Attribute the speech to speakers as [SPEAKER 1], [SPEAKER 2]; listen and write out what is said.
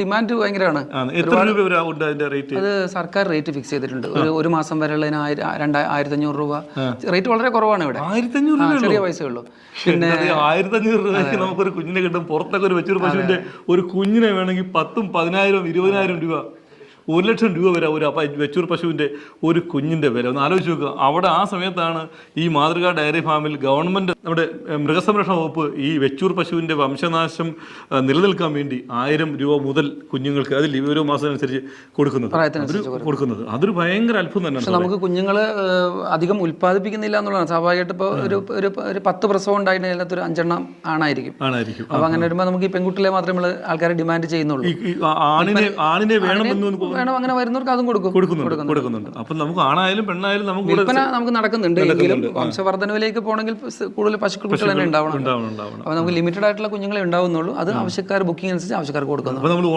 [SPEAKER 1] Demand ഭയങ്കരമാണ്. അത് സർക്കാർ റേറ്റ് ഫിക്സ് ചെയ്തിട്ടുണ്ട്. ഒരു ഒരു മാസം വരെയുള്ളതിന് ആയിരത്തി അഞ്ഞൂറ് രൂപ. റേറ്റ് വളരെ കുറവാണ് ഇവിടെ. ചെറിയ പൈസ ഉള്ളൂ. പിന്നെ
[SPEAKER 2] ആയിരത്തി അഞ്ഞൂറ് രൂപയ്ക്ക് നമുക്കൊരു കുഞ്ഞിനെ കിട്ടും. പുറത്തൊക്കെ ഒരു വെച്ചൊരു പശുവിന്റെ ഒരു കുഞ്ഞിനെ വേണമെങ്കിൽ പത്തും പതിനായിരം ഇരുപതിനായിരം രൂപ ഒരു ലക്ഷം രൂപ വരെ ഒരു വെച്ചൂർ പശുവിന്റെ ഒരു കുഞ്ഞിന്റെ വില. ഒന്ന് ആലോചിച്ച് നോക്കുക. അവിടെ ആ സമയത്താണ് ഈ മാതൃകാ ഡയറി ഫാമിൽ ഗവൺമെന്റ് നമ്മുടെ മൃഗസംരക്ഷണ വകുപ്പ് ഈ വെച്ചൂർ പശുവിന്റെ വംശനാശം നിലനിൽക്കാൻ വേണ്ടി ആയിരം രൂപ മുതൽ കുഞ്ഞുങ്ങൾക്ക് അതിൽ ഓരോ മാസം അനുസരിച്ച് കൊടുക്കുന്നത്. കൊടുക്കുന്നത്. അതൊരു ഭയങ്കര അത്ഭുതം തന്നെയാണ്
[SPEAKER 1] നമുക്ക് കുഞ്ഞുങ്ങൾ അധികം ഉൽപ്പാദിപ്പിക്കുന്നില്ല എന്നുള്ളതാണ്. സ്വാഭാവികമായിട്ട് ഇപ്പോൾ ഒരു ഒരു ഒരു പത്ത് പ്രസവം ഉണ്ടായിട്ട് അതിനകത്ത് ഒരു അഞ്ചെണ്ണം ആണായിരിക്കും.
[SPEAKER 2] ആണായിരിക്കും.
[SPEAKER 1] അപ്പോൾ അങ്ങനെ വരുമ്പോൾ നമുക്ക് ഈ പെൺകുട്ടികളെ മാത്രമേ നമ്മൾ ആൾക്കാർ ഡിമാൻഡ് ചെയ്യുന്നുള്ളൂ.
[SPEAKER 2] ആണിനെ ആണിനെ വേണമെന്ന്
[SPEAKER 1] വേണം അങ്ങനെ വരുന്നവർക്ക് അതും കൊടുക്കും.
[SPEAKER 2] കൊടുക്കുന്നുണ്ട് കൊടുക്കുന്നുണ്ട്. അപ്പൊ നമുക്ക് ആണായാലും പെണ്ണായാലും നമുക്ക്
[SPEAKER 1] വിൽപ്പന നമുക്ക് നടക്കുന്നുണ്ട് എങ്കിലും വംശവർദ്ധനവിലേക്ക് പോകണമെങ്കിൽ കൂടുതൽ കൂടുതൽ പശുക്കുട്ടികൾ തന്നെ ഉണ്ടാവണം. അപ്പൊ നമുക്ക് ലിമിറ്റഡ് ആയിട്ടുള്ള കുഞ്ഞുങ്ങളെ ഉണ്ടാവുന്നുള്ളൂ. അത് ആവശ്യക്കാർ ബുക്കിംഗ് അനുസരിച്ച് ആവശ്യക്കാർക്ക് കൊടുക്കുന്നു.